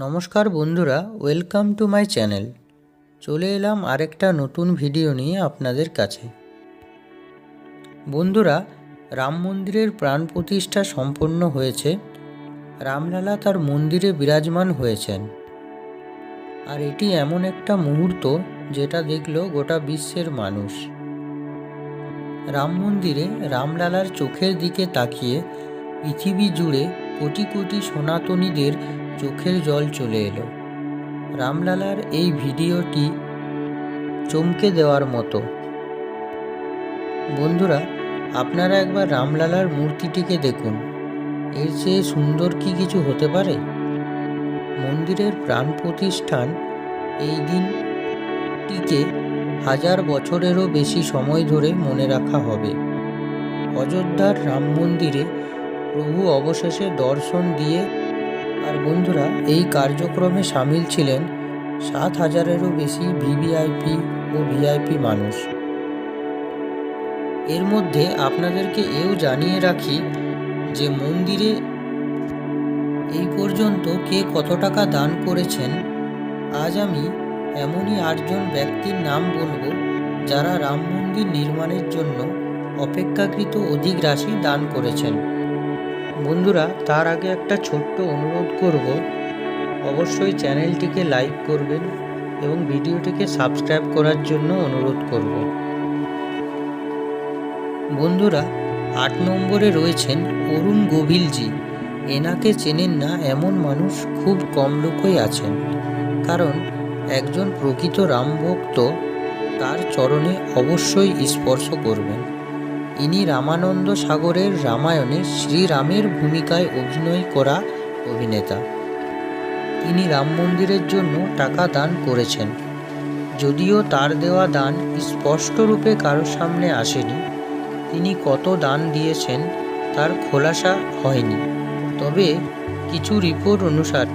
নমস্কার বন্ধুরা welcome to my channel চলে এলাম আরেকটা নতুন ভিডিও নিয়ে আপনাদের কাছে। বন্ধুরা, রাম মন্দিরের প্রাণ প্রতিষ্ঠা সম্পন্ন হয়েছে। রামলালা তার মন্দিরে বিরাজমান হয়েছেন। আর এটি এমন একটা মুহূর্ত যেটা দেখল গোটা বিশ্বের মানুষ। রাম মন্দিরে রামলালার চোখের দিকে তাকিয়ে পৃথিবী জুড়ে কোটি কোটি সনাতনীদের চোখের জল চলে এলো। রামলালার এই ভিডিওটি চমকে দেওয়ার মতো। বন্ধুরা, আপনারা একবার রামলালার মূর্তিটিকে দেখুন। এর চেয়ে সুন্দর কি কিছু হতে পারে? মন্দিরের প্রাণ প্রতিষ্ঠান এই দিনটিকে হাজার বছরেরও বেশি সময় ধরে মনে রাখা হবে। অযোধ্যার রাম মন্দিরে প্রভু অবশেষে দর্শন দিয়ে আর বন্ধুরা, এই কার্যক্রমে সামিল ছিলেন সাত হাজারেরও বেশি ভিভিআইপি ও ভিআইপি মানুষ। এর মধ্যে আপনাদেরকে এও জানিয়ে রাখি যে মন্দিরে এই পর্যন্ত কে কত টাকা দান করেছেন, আজ আমি এমনই আটজন ব্যক্তির নাম বলব যারা রাম মন্দির নির্মাণের জন্য অপেক্ষাকৃত অধিক রাশি দান করেছেন। বন্ধুরা, তার আগে একটা ছোট্ট অনুরোধ করব। অবশ্যই চ্যানেলটিকে লাইক করবেন এবং ভিডিওটিকে সাবস্ক্রাইব করার জন্য অনুরোধ করব। বন্ধুরা, আট নম্বরে রয়েছেন অরুণ গোভিলজি। এনাকে চেনেন না এমন মানুষ খুব কম লোকই আছেন। কারণ, একজন প্রকৃত রামভক্ত তার চরণে অবশ্যই স্পর্শ করবেন। ইনি রামানন্দ সাগরের রামায়ণে শ্রীরামের ভূমিকায় অভিনয় করা অভিনেতা। তিনি রাম মন্দিরের জন্য টাকা দান করেছেন। যদিও তার দেওয়া দান স্পষ্টরূপে কারোর সামনে আসেনি, তিনি কত দান দিয়েছেন তার খোলাসা হয়নি। তবে কিছু রিপোর্ট অনুসার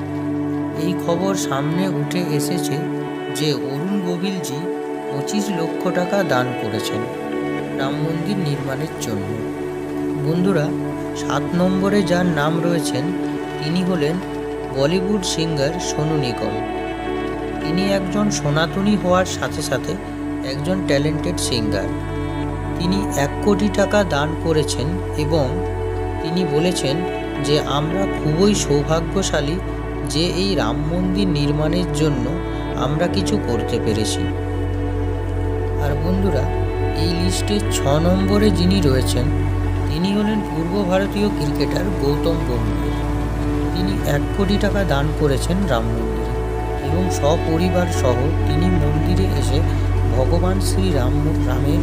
এই খবর সামনে উঠে এসেছে যে অরুণ গোবিলজি পঁচিশ লক্ষ টাকা দান করেছেন। রাম মন্দির নির্মাণের জন্য। বন্ধুরা, সাত নম্বরে যার নাম রয়েছেন, তিনি হলেন বলিউড সিঙ্গার সোনু নিগম। তিনি একজন সনাতনী হওয়ার সাথে সাথে একজন ট্যালেন্টেড সিঙ্গার। তিনি এক কোটি টাকা দান করেছেন এবং তিনি বলেছেন যে, আমরা খুবই সৌভাগ্যশালী যে এই রাম মন্দির নির্মাণের জন্য আমরা কিছু করতে পেরেছি। আর বন্ধুরা এই লিস্টে ছ নম্বরে যিনি রয়েছেন, তিনি হলেন পূর্ব ভারতীয় ক্রিকেটার গৌতম গম্ভীর। তিনি এক কোটি টাকা দান করেছেন রাম মন্দিরে এবং সপরিবার সহ তিনি মন্দিরে এসে ভগবান শ্রী রাম রামের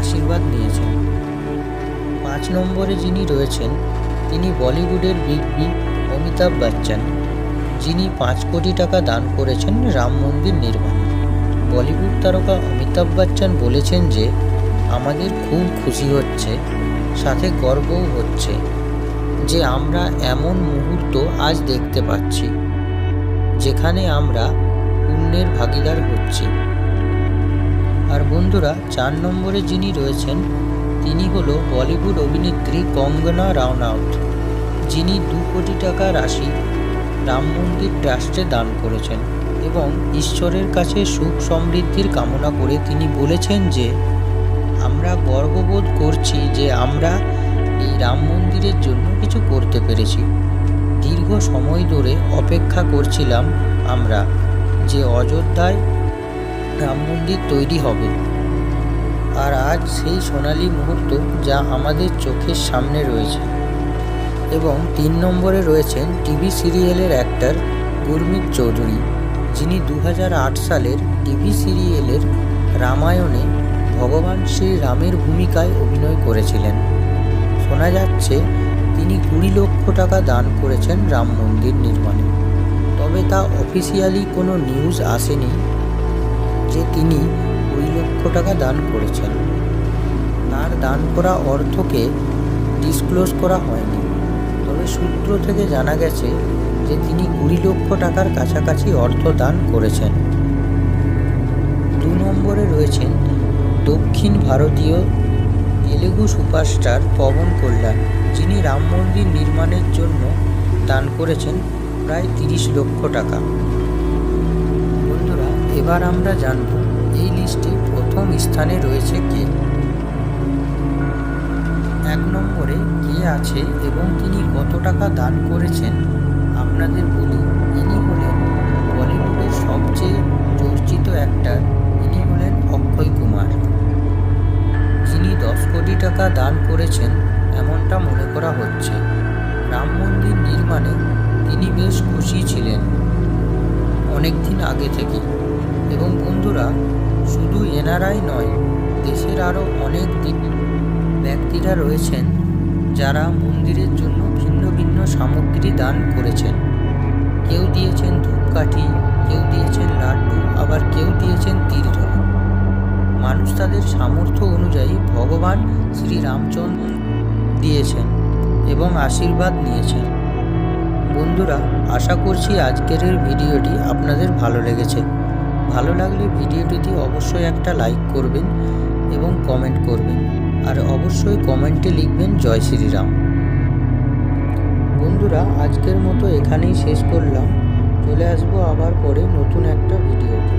আশীর্বাদ নিয়েছেন। পাঁচ নম্বরে যিনি রয়েছেন, তিনি বলিউডের বিগ বি অমিতাভ বচ্চন, যিনি পাঁচ কোটি টাকা দান করেছেন রাম মন্দির নির্মাণে। বলিউড তারকা অমিতাভ বচ্চন বলেছেন যে, আমাদের খুব খুশি হচ্ছে, সাথে গর্বও হচ্ছে যে আমরা এমন মুহূর্ত আজ দেখতে পাচ্ছি, যেখানে আমরা পুণ্যের ভাগিদার হচ্ছি। আর বন্ধুরা, চার নম্বরে যিনি রয়েছেন, তিনি হলো বলিউড অভিনেত্রী কঙ্গনা রাওনাউত, যিনি দু কোটি টাকা রাশি রাম মন্দির ট্রাস্টে দান করেছেন। এবং ঈশ্বরের কাছে সুখ সমৃদ্ধির কামনা করে তিনি বলেছেন যে, আমরা গর্ববোধ করছি যে আমরা এই রাম মন্দিরের জন্য কিছু করতে পেরেছি। দীর্ঘ সময় ধরে অপেক্ষা করছিলাম আমরা যে অযোধ্যায় রাম মন্দির তৈরি হবে। আর আজ সেই সোনালী মুহূর্ত যা আমাদের চোখের সামনে রয়েছে। এবং তিন নম্বরে রয়েছেন টিভি সিরিয়ালের অ্যাক্টর গুরমিত চৌধুরী। যিনি দু হাজার আট সালের টিভি সিরিয়ালের রামায়ণে ভগবান শ্রী রামের ভূমিকায় অভিনয় করেছিলেন। শোনা যাচ্ছে, তিনি কুড়ি লক্ষ টাকা দান করেছেন রাম মন্দির নির্মাণে। তবে তা অফিসিয়ালি কোনো নিউজ আসেনি যে তিনি কুড়ি লক্ষ টাকা দান করেছেন। তার দান করা অর্থকে ডিসক্লোজ করা হয়নি। তবে সূত্র থেকে জানা গেছে যে তিনি কুড়ি লক্ষ টাকার কাছাকাছি অর্থ দান করেছেন। দু নম্বরে রয়েছেন দক্ষিণ ভারতীয় তেলেগু সুপারস্টার পবন কল্যাণ। যিনি রাম মন্দির নির্মাণের জন্য দান করেছেন প্রায় তিরিশ লক্ষ টাকা। বন্ধুরা, এবার আমরা জানব এই লিস্টে প্রথম স্থানে রয়েছে কে? এক নম্বরে কে আছে এবং তিনি কত টাকা দান করেছেন? আপনাদের বলি ইনি হলেন বলিউডের সবচেয়ে চর্চিত অ্যাক্টর ইনি হলেন অক্ষয় কুমার। যিনি দশ কোটি টাকা দান করেছেন, এমনটা মনে করা হচ্ছে। রাম মন্দির নির্মাণে তিনি বেশ খুশি ছিলেন অনেক দিন আগে থেকে। এবং বন্ধুরা, শুধু এনারাই নয়, দেশের আরও অনেক দিক ব্যক্তিরা রয়েছেন যারা মন্দিরের জন্য ভিন্ন ভিন্ন সামগ্রী দান করেছেন। কেউ দিয়েছেন ধূপকাঠি, কেউ দিয়েছেন লাড্ডু, আবার কেউ দিয়েছেন তীরধনু মানুষ তাদের সামর্থ্য অনুযায়ী ভগবান শ্রী রামচন্দ্র দিয়েছেন এবং আশীর্বাদ নিয়েছেন। বন্ধুরা, আশা করছি আজকের ভিডিওটি আপনাদের ভালো লেগেছে। ভালো লাগলে ভিডিওটিতে অবশ্যই একটা লাইক করবেন এবং কমেন্ট করবেন। আর অবশ্যই কমেন্টে লিখবেন জয় শ্রীরাম। বন্ধুরা আজকের মতো এখানেই শেষ করলাম। চলে আসব আবার পরে নতুন একটা ভিডিওতে।